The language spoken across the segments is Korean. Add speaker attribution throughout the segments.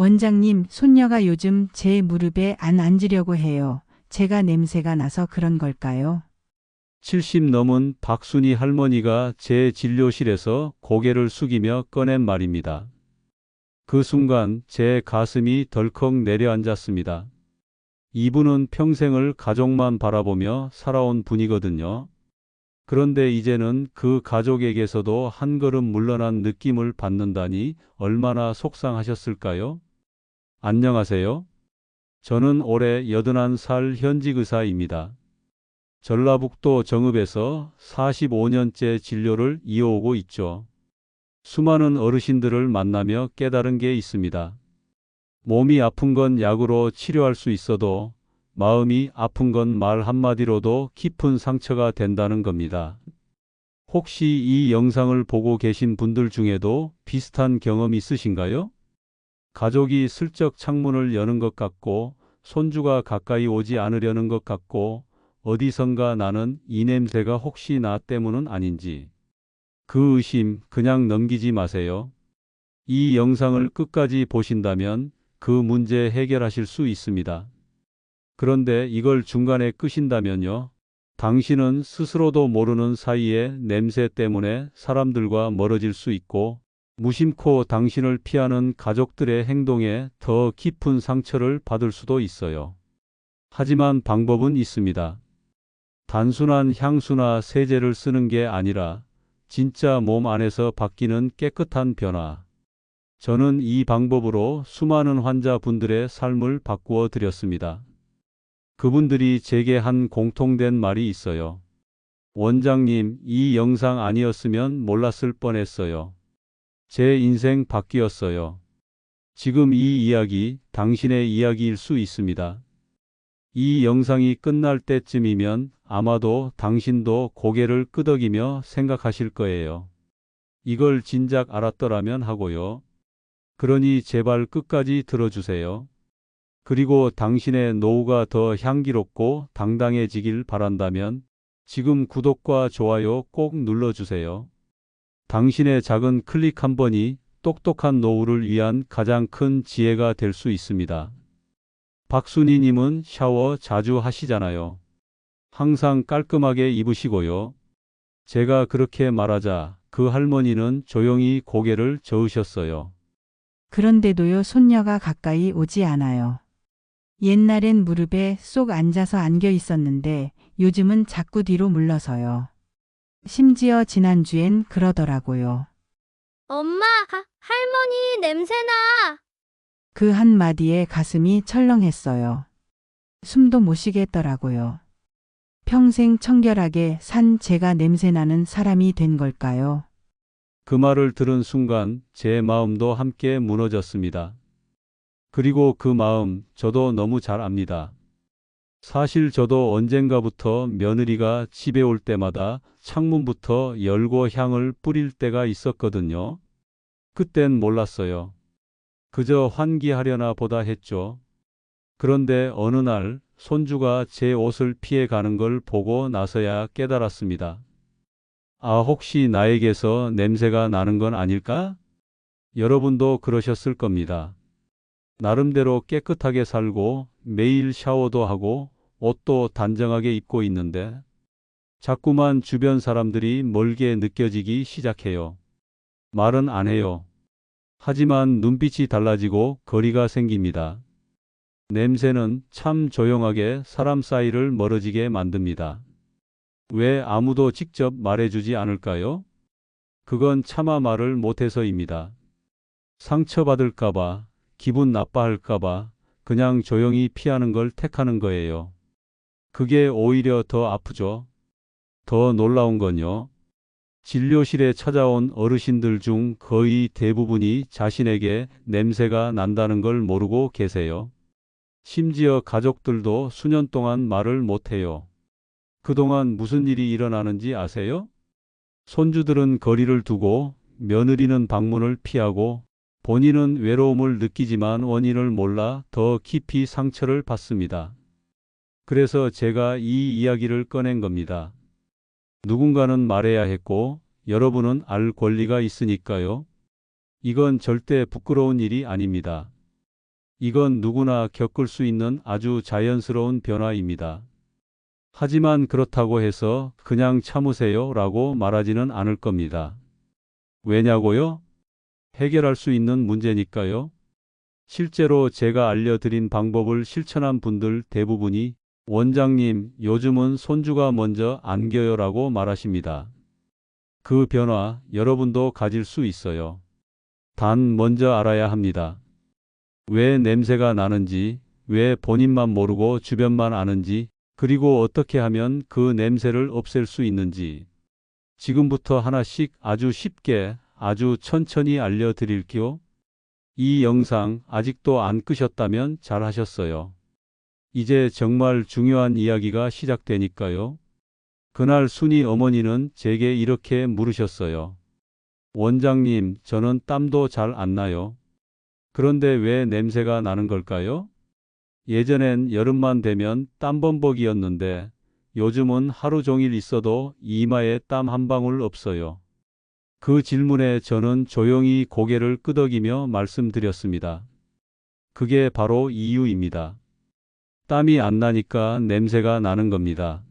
Speaker 1: 원장님, 손녀가 요즘 제 무릎에 안 앉으려고 해요. 제가 냄새가 나서 그런 걸까요?
Speaker 2: 70 넘은 박순희 할머니가 제 진료실에서 고개를 숙이며 꺼낸 말입니다. 그 순간 제 가슴이 덜컥 내려앉았습니다. 이분은 평생을 가족만 바라보며 살아온 분이거든요. 그런데 이제는 그 가족에게서도 한 걸음 물러난 느낌을 받는다니 얼마나 속상하셨을까요? 안녕하세요. 저는 올해 81살 현직 의사입니다. 전라북도 정읍에서 45년째 진료를 이어오고 있죠. 수많은 어르신들을 만나며 깨달은 게 있습니다. 몸이 아픈 건 약으로 치료할 수 있어도 마음이 아픈 건 말 한마디로도 깊은 상처가 된다는 겁니다. 혹시 이 영상을 보고 계신 분들 중에도 비슷한 경험 있으신가요? 가족이 슬쩍 창문을 여는 것 같고 손주가 가까이 오지 않으려는 것 같고 어디선가 나는 이 냄새가 혹시 나 때문은 아닌지. 그 의심 그냥 넘기지 마세요. 이 영상을 끝까지 보신다면 그 문제 해결하실 수 있습니다. 그런데 이걸 중간에 끄신다면요. 당신은 스스로도 모르는 사이에 냄새 때문에 사람들과 멀어질 수 있고 무심코 당신을 피하는 가족들의 행동에 더 깊은 상처를 받을 수도 있어요. 하지만 방법은 있습니다. 단순한 향수나 세제를 쓰는 게 아니라 진짜 몸 안에서 바뀌는 깨끗한 변화. 저는 이 방법으로 수많은 환자분들의 삶을 바꾸어 드렸습니다. 그분들이 제게 한 공통된 말이 있어요. 원장님, 이 영상 아니었으면 몰랐을 뻔했어요. 제 인생 바뀌었어요. 지금 이 이야기 당신의 이야기일 수 있습니다. 이 영상이 끝날 때쯤이면 아마도 당신도 고개를 끄덕이며 생각하실 거예요. 이걸 진작 알았더라면 하고요. 그러니 제발 끝까지 들어주세요. 그리고 당신의 노후가 더 향기롭고 당당해지길 바란다면 지금 구독과 좋아요 꼭 눌러주세요. 당신의 작은 클릭 한 번이 똑똑한 노후를 위한 가장 큰 지혜가 될 수 있습니다. 박순희 님은 샤워 자주 하시잖아요. 항상 깔끔하게 입으시고요. 제가 그렇게 말하자 그 할머니는 조용히 고개를 저으셨어요.
Speaker 1: 그런데도요, 손녀가 가까이 오지 않아요. 옛날엔 무릎에 쏙 앉아서 안겨 있었는데 요즘은 자꾸 뒤로 물러서요. 심지어 지난주엔 그러더라고요.
Speaker 3: 엄마, 하- 할머니 냄새나.
Speaker 1: 그 한마디에 가슴이 철렁했어요. 숨도 못 쉬겠더라고요. 평생 청결하게 산 제가 냄새나는 사람이 된 걸까요?
Speaker 2: 그 말을 들은 순간 제 마음도 함께 무너졌습니다. 그리고 그 마음 저도 너무 잘 압니다. 사실 저도 언젠가부터 며느리가 집에 올 때마다 창문부터 열고 향을 뿌릴 때가 있었거든요. 그땐 몰랐어요. 그저 환기하려나 보다 했죠. 그런데 어느 날 손주가 제 옷을 피해 가는 걸 보고 나서야 깨달았습니다. 아, 혹시 나에게서 냄새가 나는 건 아닐까? 여러분도 그러셨을 겁니다. 나름대로 깨끗하게 살고 매일 샤워도 하고 옷도 단정하게 입고 있는데 자꾸만 주변 사람들이 멀게 느껴지기 시작해요. 말은 안 해요. 하지만 눈빛이 달라지고 거리가 생깁니다. 냄새는 참 조용하게 사람 사이를 멀어지게 만듭니다. 왜 아무도 직접 말해주지 않을까요? 그건 차마 말을 못해서입니다. 상처받을까봐, 기분 나빠할까봐 그냥 조용히 피하는 걸 택하는 거예요. 그게 오히려 더 아프죠. 더 놀라운 건요. 진료실에 찾아온 어르신들 중 거의 대부분이 자신에게 냄새가 난다는 걸 모르고 계세요. 심지어 가족들도 수년 동안 말을 못해요. 그동안 무슨 일이 일어나는지 아세요? 손주들은 거리를 두고 며느리는 방문을 피하고 본인은 외로움을 느끼지만 원인을 몰라 더 깊이 상처를 받습니다. 그래서 제가 이 이야기를 꺼낸 겁니다. 누군가는 말해야 했고 여러분은 알 권리가 있으니까요. 이건 절대 부끄러운 일이 아닙니다. 이건 누구나 겪을 수 있는 아주 자연스러운 변화입니다. 하지만 그렇다고 해서 그냥 참으세요 라고 말하지는 않을 겁니다. 왜냐고요? 해결할 수 있는 문제니까요. 실제로 제가 알려드린 방법을 실천한 분들 대부분이 원장님, 요즘은 손주가 먼저 안겨요 라고 말하십니다. 그 변화 여러분도 가질 수 있어요. 단 먼저 알아야 합니다. 왜 냄새가 나는지, 왜 본인만 모르고 주변만 아는지, 그리고 어떻게 하면 그 냄새를 없앨 수 있는지. 지금부터 하나씩 아주 쉽게, 아주 천천히 알려드릴게요. 이 영상 아직도 안 끄셨다면 잘 하셨어요. 이제 정말 중요한 이야기가 시작되니까요. 그날 순이 어머니는 제게 이렇게 물으셨어요. 원장님, 저는 땀도 잘 안 나요. 그런데 왜 냄새가 나는 걸까요? 예전엔 여름만 되면 땀범벅이었는데 요즘은 하루 종일 있어도 이마에 땀 한 방울 없어요. 그 질문에 저는 조용히 고개를 끄덕이며 말씀드렸습니다. 그게 바로 이유입니다. 땀이 안 나니까 냄새가 나는 겁니다.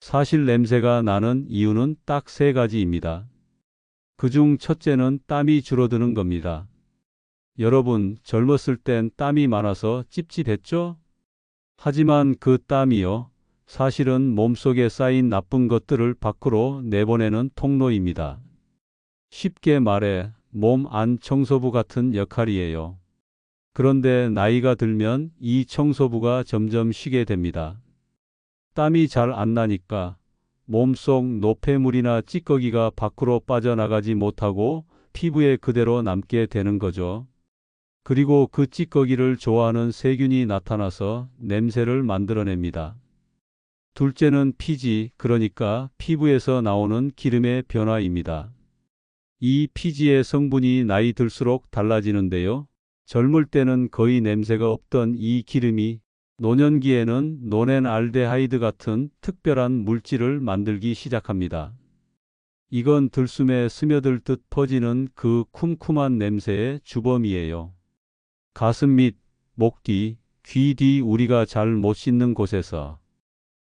Speaker 2: 사실 냄새가 나는 이유는 딱 세 가지입니다. 그 중 첫째는 땀이 줄어드는 겁니다. 여러분, 젊었을 땐 땀이 많아서 찝찝했죠? 하지만 그 땀이요. 사실은 몸속에 쌓인 나쁜 것들을 밖으로 내보내는 통로입니다. 쉽게 말해 몸 안 청소부 같은 역할이에요. 그런데 나이가 들면 이 청소부가 점점 쉬게 됩니다. 땀이 잘 안 나니까 몸속 노폐물이나 찌꺼기가 밖으로 빠져나가지 못하고 피부에 그대로 남게 되는 거죠. 그리고 그 찌꺼기를 좋아하는 세균이 나타나서 냄새를 만들어냅니다. 둘째는 피지, 그러니까 피부에서 나오는 기름의 변화입니다. 이 피지의 성분이 나이 들수록 달라지는데요. 젊을 때는 거의 냄새가 없던 이 기름이 노년기에는 노넨알데하이드 같은 특별한 물질을 만들기 시작합니다. 이건 들숨에 스며들 듯 퍼지는 그 쿰쿰한 냄새의 주범이에요. 가슴 밑, 목 뒤, 귀 뒤 우리가 잘 못 씻는 곳에서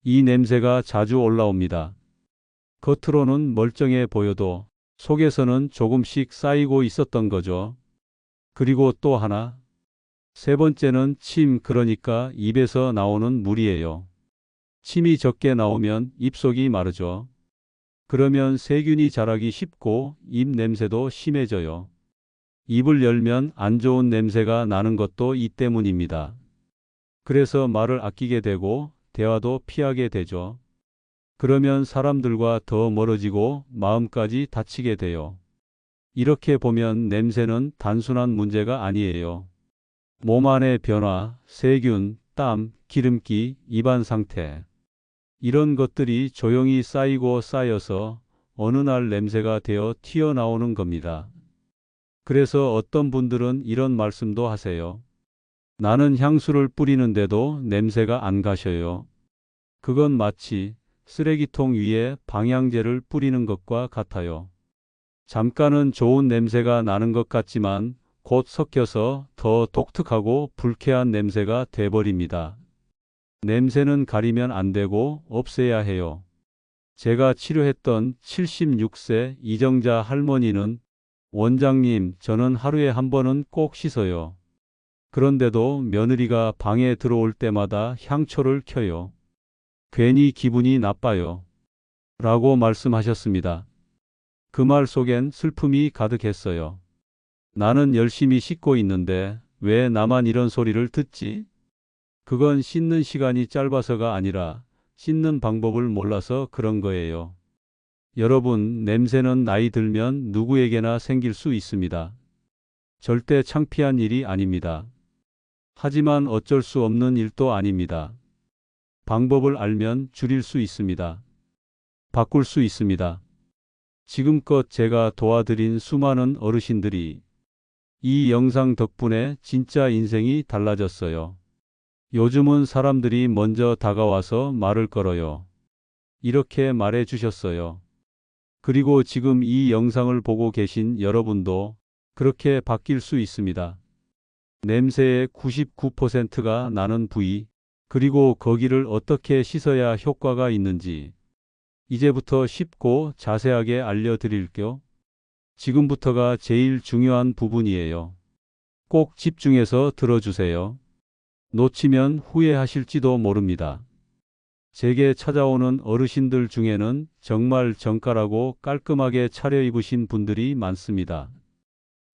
Speaker 2: 이 냄새가 자주 올라옵니다. 겉으로는 멀쩡해 보여도 속에서는 조금씩 쌓이고 있었던 거죠. 그리고 또 하나. 세 번째는 침, 그러니까 입에서 나오는 물이에요. 침이 적게 나오면 입속이 마르죠. 그러면 세균이 자라기 쉽고 입 냄새도 심해져요. 입을 열면 안 좋은 냄새가 나는 것도 이 때문입니다. 그래서 말을 아끼게 되고 대화도 피하게 되죠. 그러면 사람들과 더 멀어지고 마음까지 다치게 돼요. 이렇게 보면 냄새는 단순한 문제가 아니에요. 몸 안의 변화, 세균, 땀, 기름기, 입안 상태. 이런 것들이 조용히 쌓이고 쌓여서 어느 날 냄새가 되어 튀어나오는 겁니다. 그래서 어떤 분들은 이런 말씀도 하세요. 나는 향수를 뿌리는데도 냄새가 안 가셔요. 그건 마치 쓰레기통 위에 방향제를 뿌리는 것과 같아요. 잠깐은 좋은 냄새가 나는 것 같지만 곧 섞여서 더 독특하고 불쾌한 냄새가 돼버립니다. 냄새는 가리면 안 되고 없애야 해요. 제가 치료했던 76세 이정자 할머니는 원장님, 저는 하루에 한 번은 꼭 씻어요. 그런데도 며느리가 방에 들어올 때마다 향초를 켜요. 괜히 기분이 나빠요. 라고 말씀하셨습니다. 그 말 속엔 슬픔이 가득했어요. 나는 열심히 씻고 있는데 왜 나만 이런 소리를 듣지? 그건 씻는 시간이 짧아서가 아니라 씻는 방법을 몰라서 그런 거예요. 여러분, 냄새는 나이 들면 누구에게나 생길 수 있습니다. 절대 창피한 일이 아닙니다. 하지만 어쩔 수 없는 일도 아닙니다. 방법을 알면 줄일 수 있습니다. 바꿀 수 있습니다. 지금껏 제가 도와드린 수많은 어르신들이 이 영상 덕분에 진짜 인생이 달라졌어요. 요즘은 사람들이 먼저 다가와서 말을 걸어요. 이렇게 말해 주셨어요. 그리고 지금 이 영상을 보고 계신 여러분도 그렇게 바뀔 수 있습니다. 냄새의 99%가 나는 부위, 그리고 거기를 어떻게 씻어야 효과가 있는지 이제부터 쉽고 자세하게 알려드릴게요. 지금부터가 제일 중요한 부분이에요. 꼭 집중해서 들어주세요. 놓치면 후회하실지도 모릅니다. 제게 찾아오는 어르신들 중에는 정말 정갈하고 깔끔하게 차려입으신 분들이 많습니다.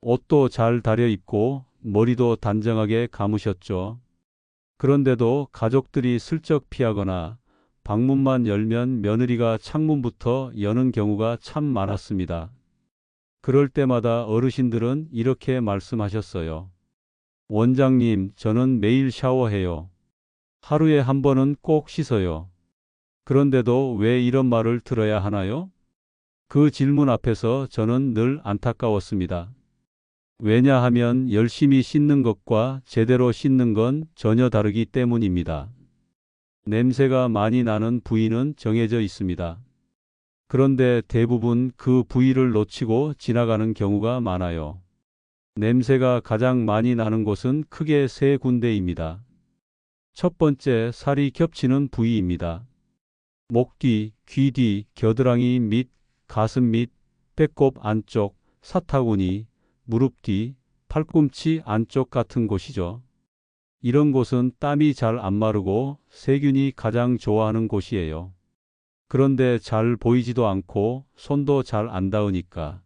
Speaker 2: 옷도 잘 다려 입고 머리도 단정하게 감으셨죠. 그런데도 가족들이 슬쩍 피하거나 방문만 열면 며느리가 창문부터 여는 경우가 참 많았습니다. 그럴 때마다 어르신들은 이렇게 말씀하셨어요. 원장님, 저는 매일 샤워해요. 하루에 한 번은 꼭 씻어요. 그런데도 왜 이런 말을 들어야 하나요? 그 질문 앞에서 저는 늘 안타까웠습니다. 왜냐하면 열심히 씻는 것과 제대로 씻는 건 전혀 다르기 때문입니다. 냄새가 많이 나는 부위는 정해져 있습니다. 그런데 대부분 그 부위를 놓치고 지나가는 경우가 많아요. 냄새가 가장 많이 나는 곳은 크게 세 군데입니다. 첫 번째, 살이 겹치는 부위입니다. 목 뒤, 귀 뒤, 겨드랑이 및 가슴 및 배꼽 안쪽, 사타구니, 무릎 뒤, 팔꿈치 안쪽 같은 곳이죠. 이런 곳은 땀이 잘 안 마르고 세균이 가장 좋아하는 곳이에요. 그런데 잘 보이지도 않고 손도 잘 안 닿으니까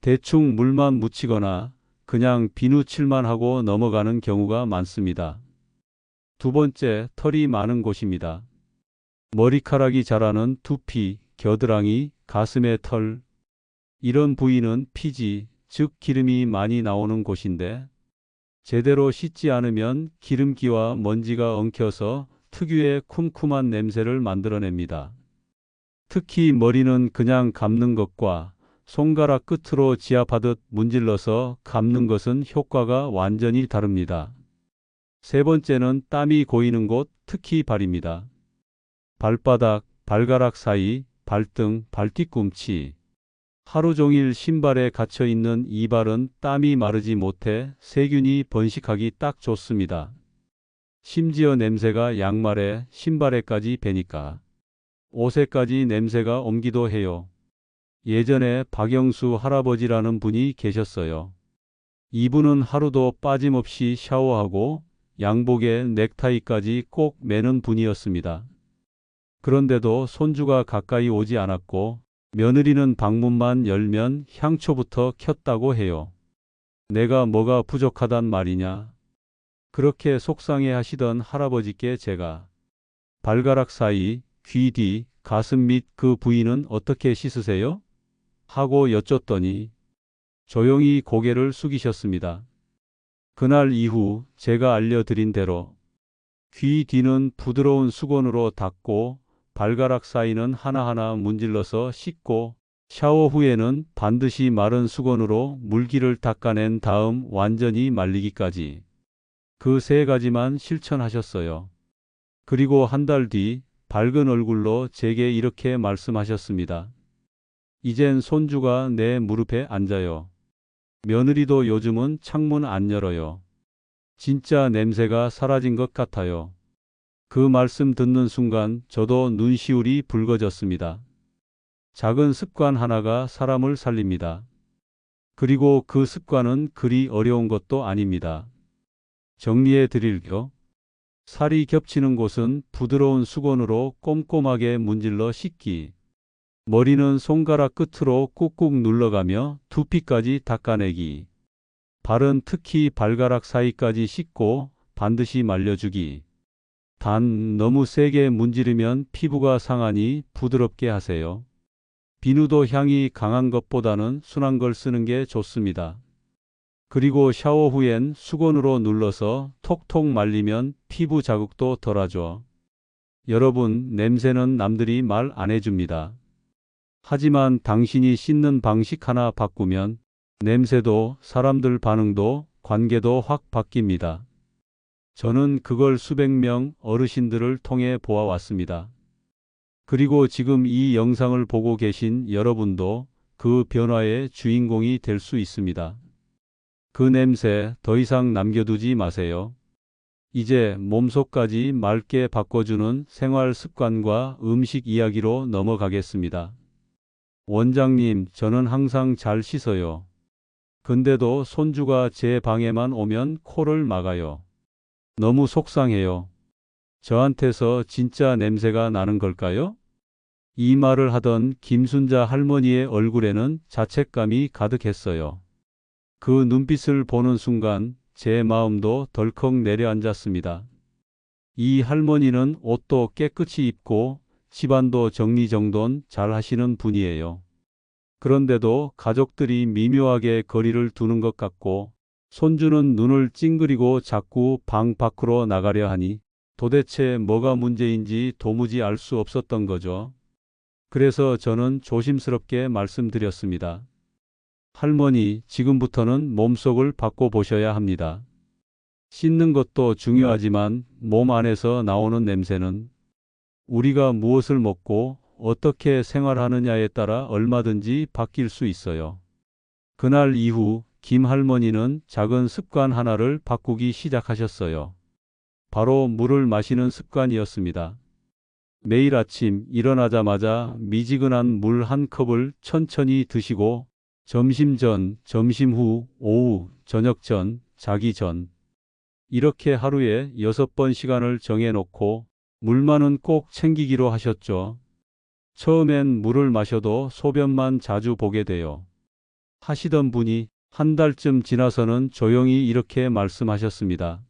Speaker 2: 대충 물만 묻히거나 그냥 비누칠만 하고 넘어가는 경우가 많습니다. 두 번째, 털이 많은 곳입니다. 머리카락이 자라는 두피, 겨드랑이, 가슴의 털. 이런 부위는 피지, 즉 기름이 많이 나오는 곳인데 제대로 씻지 않으면 기름기와 먼지가 엉켜서 특유의 쿰쿰한 냄새를 만들어냅니다. 특히 머리는 그냥 감는 것과 손가락 끝으로 지압하듯 문질러서 감는 것은 효과가 완전히 다릅니다. 세 번째는 땀이 고이는 곳, 특히 발입니다. 발바닥, 발가락 사이, 발등, 발뒤꿈치. 하루 종일 신발에 갇혀 있는 이 발은 땀이 마르지 못해 세균이 번식하기 딱 좋습니다. 심지어 냄새가 양말에, 신발에까지 배니까 옷에까지 냄새가 옮기도 해요. 예전에 박영수 할아버지라는 분이 계셨어요. 이분은 하루도 빠짐없이 샤워하고 양복에 넥타이까지 꼭 매는 분이었습니다. 그런데도 손주가 가까이 오지 않았고 며느리는 방문만 열면 향초부터 켰다고 해요. 내가 뭐가 부족하단 말이냐. 그렇게 속상해 하시던 할아버지께 제가 발가락 사이, 귀 뒤, 가슴 및그 부위는 어떻게 씻으세요? 하고 여쭸더니 조용히 고개를 숙이셨습니다. 그날 이후 제가 알려드린 대로 귀 뒤는 부드러운 수건으로 닦고 발가락 사이는 하나하나 문질러서 씻고 샤워 후에는 반드시 마른 수건으로 물기를 닦아낸 다음 완전히 말리기까지 그 세 가지만 실천하셨어요. 그리고 한 달 뒤 밝은 얼굴로 제게 이렇게 말씀하셨습니다. 이젠 손주가 내 무릎에 앉아요. 며느리도 요즘은 창문 안 열어요. 진짜 냄새가 사라진 것 같아요. 그 말씀 듣는 순간 저도 눈시울이 붉어졌습니다. 작은 습관 하나가 사람을 살립니다. 그리고 그 습관은 그리 어려운 것도 아닙니다. 정리해 드릴게요. 살이 겹치는 곳은 부드러운 수건으로 꼼꼼하게 문질러 씻기. 머리는 손가락 끝으로 꾹꾹 눌러가며 두피까지 닦아내기. 발은 특히 발가락 사이까지 씻고 반드시 말려주기. 단 너무 세게 문지르면 피부가 상하니 부드럽게 하세요. 비누도 향이 강한 것보다는 순한 걸 쓰는 게 좋습니다. 그리고 샤워 후엔 수건으로 눌러서 톡톡 말리면 피부 자극도 덜하죠. 여러분, 냄새는 남들이 말 안 해줍니다. 하지만 당신이 씻는 방식 하나 바꾸면 냄새도 사람들 반응도 관계도 확 바뀝니다. 저는 그걸 수백 명 어르신들을 통해 보아왔습니다. 그리고 지금 이 영상을 보고 계신 여러분도 그 변화의 주인공이 될 수 있습니다. 그 냄새 더 이상 남겨두지 마세요. 이제 몸속까지 맑게 바꿔주는 생활 습관과 음식 이야기로 넘어가겠습니다. 원장님, 저는 항상 잘 씻어요. 근데도 손주가 제 방에만 오면 코를 막아요. 너무 속상해요. 저한테서 진짜 냄새가 나는 걸까요? 이 말을 하던 김순자 할머니의 얼굴에는 자책감이 가득했어요. 그 눈빛을 보는 순간 제 마음도 덜컥 내려앉았습니다. 이 할머니는 옷도 깨끗이 입고 집안도 정리정돈 잘 하시는 분이에요. 그런데도 가족들이 미묘하게 거리를 두는 것 같고 손주는 눈을 찡그리고 자꾸 방 밖으로 나가려 하니 도대체 뭐가 문제인지 도무지 알 수 없었던 거죠. 그래서 저는 조심스럽게 말씀드렸습니다. 할머니, 지금부터는 몸속을 바꿔보셔야 합니다. 씻는 것도 중요하지만 몸 안에서 나오는 냄새는 우리가 무엇을 먹고 어떻게 생활하느냐에 따라 얼마든지 바뀔 수 있어요. 그날 이후 김 할머니는 작은 습관 하나를 바꾸기 시작하셨어요. 바로 물을 마시는 습관이었습니다. 매일 아침 일어나자마자 미지근한 물 한 컵을 천천히 드시고 점심 전, 점심 후, 오후, 저녁 전, 자기 전. 이렇게 하루에 여섯 번 시간을 정해놓고 물만은 꼭 챙기기로 하셨죠. 처음엔 물을 마셔도 소변만 자주 보게 돼요. 하시던 분이 한 달쯤 지나서는 조용히 이렇게 말씀하셨습니다.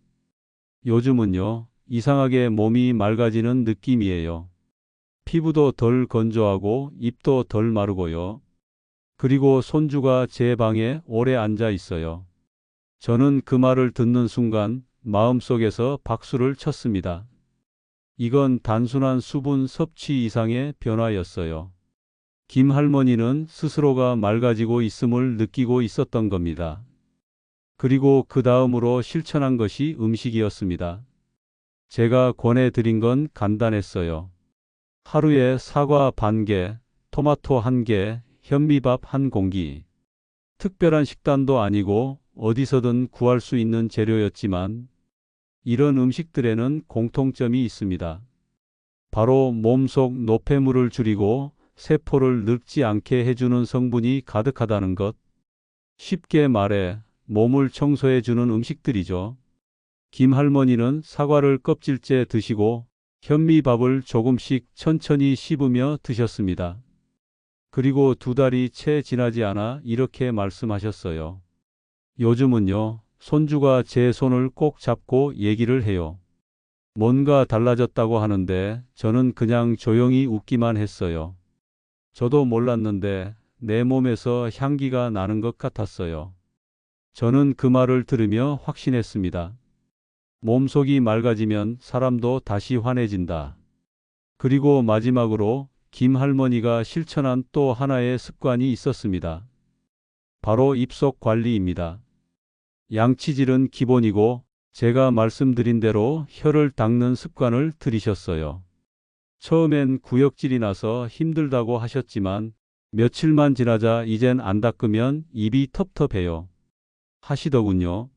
Speaker 2: 요즘은요, 이상하게 몸이 맑아지는 느낌이에요. 피부도 덜 건조하고 입도 덜 마르고요. 그리고 손주가 제 방에 오래 앉아 있어요. 저는 그 말을 듣는 순간 마음속에서 박수를 쳤습니다. 이건 단순한 수분 섭취 이상의 변화였어요. 김 할머니는 스스로가 맑아지고 있음을 느끼고 있었던 겁니다. 그리고 그 다음으로 실천한 것이 음식이었습니다. 제가 권해드린 건 간단했어요. 하루에 사과 반 개, 토마토 한 개, 현미밥 한 공기. 특별한 식단도 아니고 어디서든 구할 수 있는 재료였지만 이런 음식들에는 공통점이 있습니다. 바로 몸속 노폐물을 줄이고 세포를 늙지 않게 해주는 성분이 가득하다는 것. 쉽게 말해 몸을 청소해주는 음식들이죠. 김 할머니는 사과를 껍질째 드시고 현미밥을 조금씩 천천히 씹으며 드셨습니다. 그리고 두 달이 채 지나지 않아 이렇게 말씀하셨어요. 요즘은요, 손주가 제 손을 꼭 잡고 얘기를 해요. 뭔가 달라졌다고 하는데 저는 그냥 조용히 웃기만 했어요. 저도 몰랐는데 내 몸에서 향기가 나는 것 같았어요. 저는 그 말을 들으며 확신했습니다. 몸속이 맑아지면 사람도 다시 환해진다. 그리고 마지막으로 김 할머니가 실천한 또 하나의 습관이 있었습니다. 바로 입속 관리입니다. 양치질은 기본이고 제가 말씀드린 대로 혀를 닦는 습관을 들이셨어요. 처음엔 구역질이 나서 힘들다고 하셨지만 며칠만 지나자 이젠 안 닦으면 입이 텁텁해요. 하시더군요.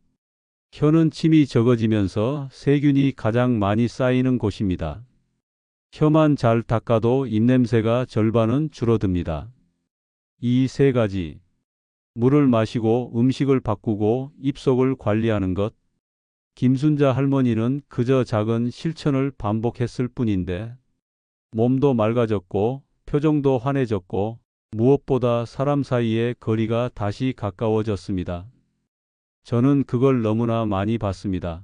Speaker 2: 혀는 침이 적어지면서 세균이 가장 많이 쌓이는 곳입니다. 혀만 잘 닦아도 입냄새가 절반은 줄어듭니다. 이 세 가지. 물을 마시고 음식을 바꾸고 입속을 관리하는 것. 김순자 할머니는 그저 작은 실천을 반복했을 뿐인데 몸도 맑아졌고 표정도 환해졌고 무엇보다 사람 사이의 거리가 다시 가까워졌습니다. 저는 그걸 너무나 많이 봤습니다.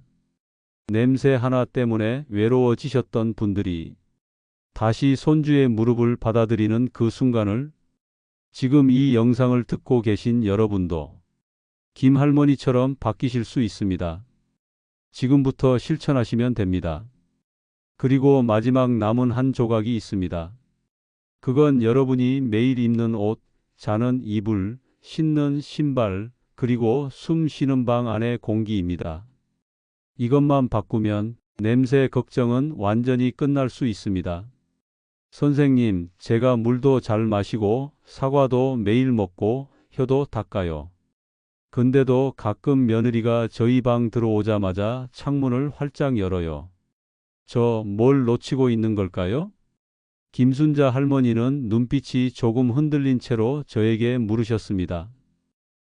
Speaker 2: 냄새 하나 때문에 외로워지셨던 분들이 다시 손주의 무릎을 받아들이는 그 순간을 지금 이 영상을 듣고 계신 여러분도 김 할머니처럼 바뀌실 수 있습니다. 지금부터 실천하시면 됩니다. 그리고 마지막 남은 한 조각이 있습니다. 그건 여러분이 매일 입는 옷, 자는 이불, 신는 신발, 그리고 숨 쉬는 방 안의 공기입니다. 이것만 바꾸면 냄새 걱정은 완전히 끝날 수 있습니다. 선생님, 제가 물도 잘 마시고 사과도 매일 먹고 혀도 닦아요. 근데도 가끔 며느리가 저희 방 들어오자마자 창문을 활짝 열어요. 저 뭘 놓치고 있는 걸까요? 김순자 할머니는 눈빛이 조금 흔들린 채로 저에게 물으셨습니다.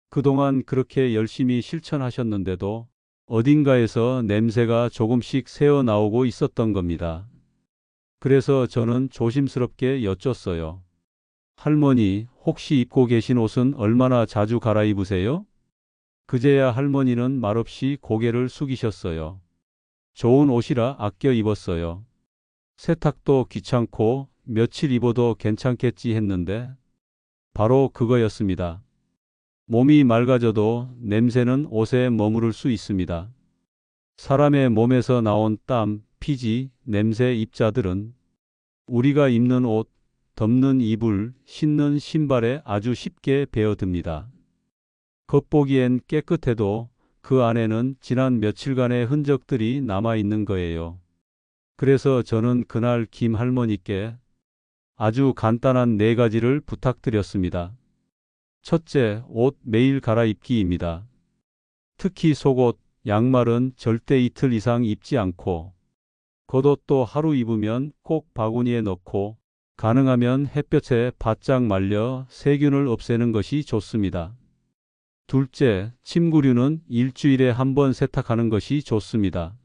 Speaker 2: 그동안 그렇게 열심히 실천하셨는데도 어딘가에서 냄새가 조금씩 새어 나오고 있었던 겁니다. 그래서 저는 조심스럽게 여쭸어요. 할머니, 혹시 입고 계신 옷은 얼마나 자주 갈아입으세요? 그제야 할머니는 말없이 고개를 숙이셨어요. 좋은 옷이라 아껴 입었어요. 세탁도 귀찮고 며칠 입어도 괜찮겠지 했는데 바로 그거였습니다. 몸이 맑아져도 냄새는 옷에 머무를 수 있습니다. 사람의 몸에서 나온 땀, 피지, 냄새 입자들은 우리가 입는 옷, 덮는 이불, 신는 신발에 아주 쉽게 배어듭니다. 겉보기엔 깨끗해도 그 안에는 지난 며칠간의 흔적들이 남아 있는 거예요. 그래서 저는 그날 김 할머니께 아주 간단한 네 가지를 부탁드렸습니다. 첫째, 옷 매일 갈아입기입니다. 특히 속옷, 양말은 절대 이틀 이상 입지 않고 겉옷도 하루 입으면 꼭 바구니에 넣고 가능하면 햇볕에 바짝 말려 세균을 없애는 것이 좋습니다. 둘째, 침구류는 일주일에 한 번 세탁하는 것이 좋습니다.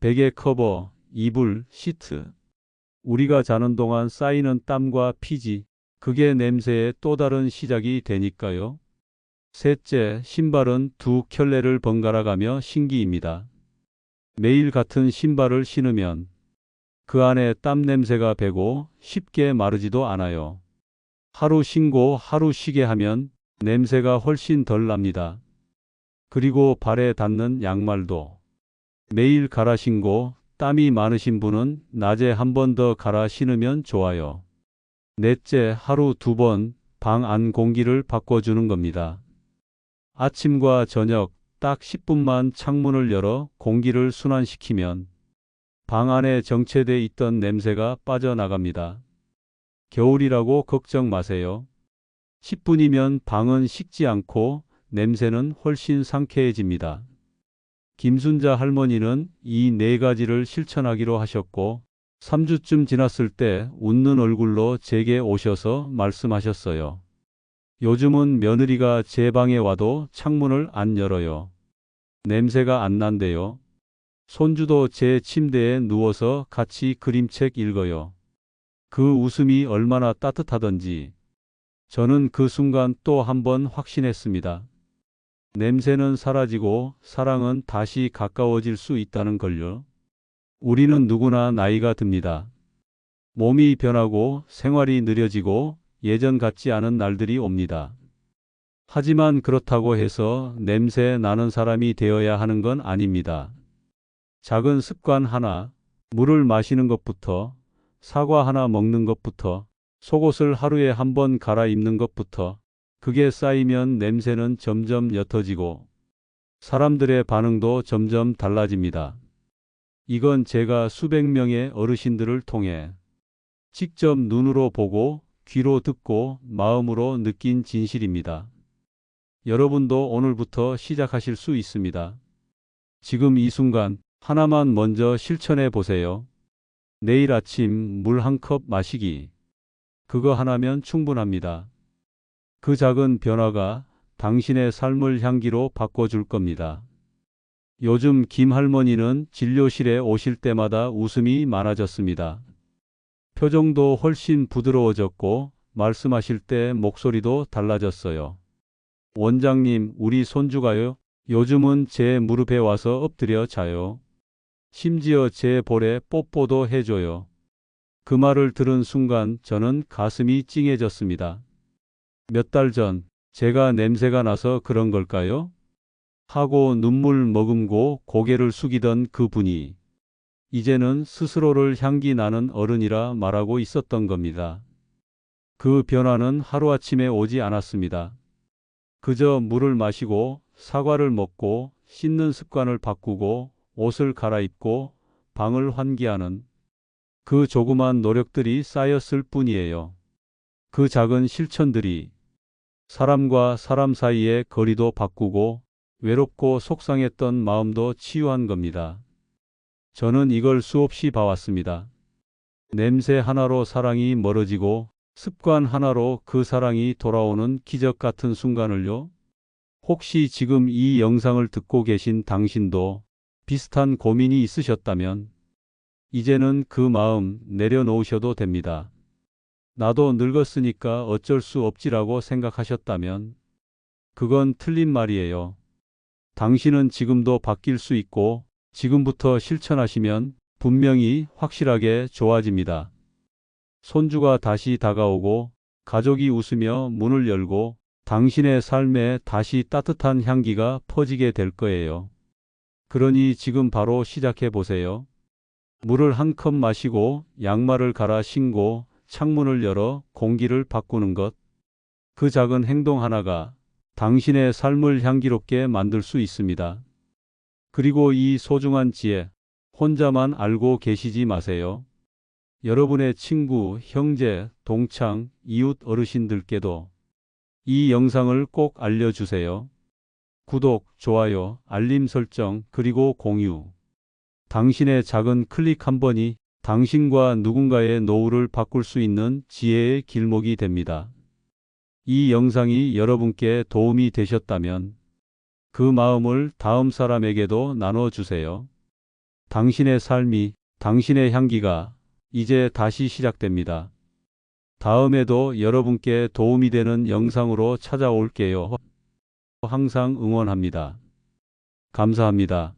Speaker 2: 베개 커버, 이불, 시트. 우리가 자는 동안 쌓이는 땀과 피지, 그게 냄새의 또 다른 시작이 되니까요. 셋째, 신발은 두 켤레를 번갈아 가며 신기입니다. 매일 같은 신발을 신으면 그 안에 땀 냄새가 배고 쉽게 마르지도 않아요. 하루 신고 하루 쉬게 하면 냄새가 훨씬 덜 납니다. 그리고 발에 닿는 양말도 매일 갈아 신고 땀이 많으신 분은 낮에 한 번 더 갈아 신으면 좋아요. 넷째, 하루 두 번 방 안 공기를 바꿔주는 겁니다. 아침과 저녁 딱 10분만 창문을 열어 공기를 순환시키면 방 안에 정체돼 있던 냄새가 빠져나갑니다. 겨울이라고 걱정 마세요. 10분이면 방은 식지 않고 냄새는 훨씬 상쾌해집니다. 김순자 할머니는 이 네 가지를 실천하기로 하셨고 3주쯤 지났을 때 웃는 얼굴로 제게 오셔서 말씀하셨어요. 요즘은 며느리가 제 방에 와도 창문을 안 열어요. 냄새가 안 난대요. 손주도 제 침대에 누워서 같이 그림책 읽어요. 그 웃음이 얼마나 따뜻하던지 저는 그 순간 또 한 번 확신했습니다. 냄새는 사라지고 사랑은 다시 가까워질 수 있다는 걸요. 우리는 누구나 나이가 듭니다. 몸이 변하고 생활이 느려지고 예전 같지 않은 날들이 옵니다. 하지만 그렇다고 해서 냄새 나는 사람이 되어야 하는 건 아닙니다. 작은 습관 하나, 물을 마시는 것부터, 사과 하나 먹는 것부터, 속옷을 하루에 한 번 갈아입는 것부터, 그게 쌓이면 냄새는 점점 옅어지고, 사람들의 반응도 점점 달라집니다. 이건 제가 수백 명의 어르신들을 통해 직접 눈으로 보고 귀로 듣고 마음으로 느낀 진실입니다. 여러분도 오늘부터 시작하실 수 있습니다. 지금 이 순간 하나만 먼저 실천해 보세요. 내일 아침 물 한 컵 마시기. 그거 하나면 충분합니다. 그 작은 변화가 당신의 삶을 향기로 바꿔줄 겁니다. 요즘 김 할머니는 진료실에 오실 때마다 웃음이 많아졌습니다. 표정도 훨씬 부드러워졌고 말씀하실 때 목소리도 달라졌어요. 원장님, 우리 손주가요. 요즘은 제 무릎에 와서 엎드려 자요. 심지어 제 볼에 뽀뽀도 해줘요. 그 말을 들은 순간 저는 가슴이 찡해졌습니다. 몇 달 전 제가 냄새가 나서 그런 걸까요? 하고 눈물 머금고 고개를 숙이던 그 분이 이제는 스스로를 향기 나는 어른이라 말하고 있었던 겁니다. 그 변화는 하루아침에 오지 않았습니다. 그저 물을 마시고 사과를 먹고 씻는 습관을 바꾸고 옷을 갈아입고 방을 환기하는 그 조그만 노력들이 쌓였을 뿐이에요. 그 작은 실천들이 사람과 사람 사이의 거리도 바꾸고 외롭고 속상했던 마음도 치유한 겁니다. 저는 이걸 수없이 봐왔습니다. 냄새 하나로 사랑이 멀어지고 습관 하나로 그 사랑이 돌아오는 기적 같은 순간을요. 혹시 지금 이 영상을 듣고 계신 당신도 비슷한 고민이 있으셨다면 이제는 그 마음 내려놓으셔도 됩니다. 나도 늙었으니까 어쩔 수 없지라고 생각하셨다면 그건 틀린 말이에요. 당신은 지금도 바뀔 수 있고 지금부터 실천하시면 분명히 확실하게 좋아집니다. 손주가 다시 다가오고 가족이 웃으며 문을 열고 당신의 삶에 다시 따뜻한 향기가 퍼지게 될 거예요. 그러니 지금 바로 시작해 보세요. 물을 한 컵 마시고 양말을 갈아 신고 창문을 열어 공기를 바꾸는 것. 그 작은 행동 하나가 당신의 삶을 향기롭게 만들 수 있습니다. 그리고 이 소중한 지혜, 혼자만 알고 계시지 마세요. 여러분의 친구, 형제, 동창, 이웃 어르신들께도 이 영상을 꼭 알려주세요. 구독, 좋아요, 알림 설정, 그리고 공유. 당신의 작은 클릭 한 번이 당신과 누군가의 노후를 바꿀 수 있는 지혜의 길목이 됩니다. 이 영상이 여러분께 도움이 되셨다면 그 마음을 다음 사람에게도 나눠주세요. 당신의 삶이, 당신의 향기가 이제 다시 시작됩니다. 다음에도 여러분께 도움이 되는 영상으로 찾아올게요. 항상 응원합니다. 감사합니다.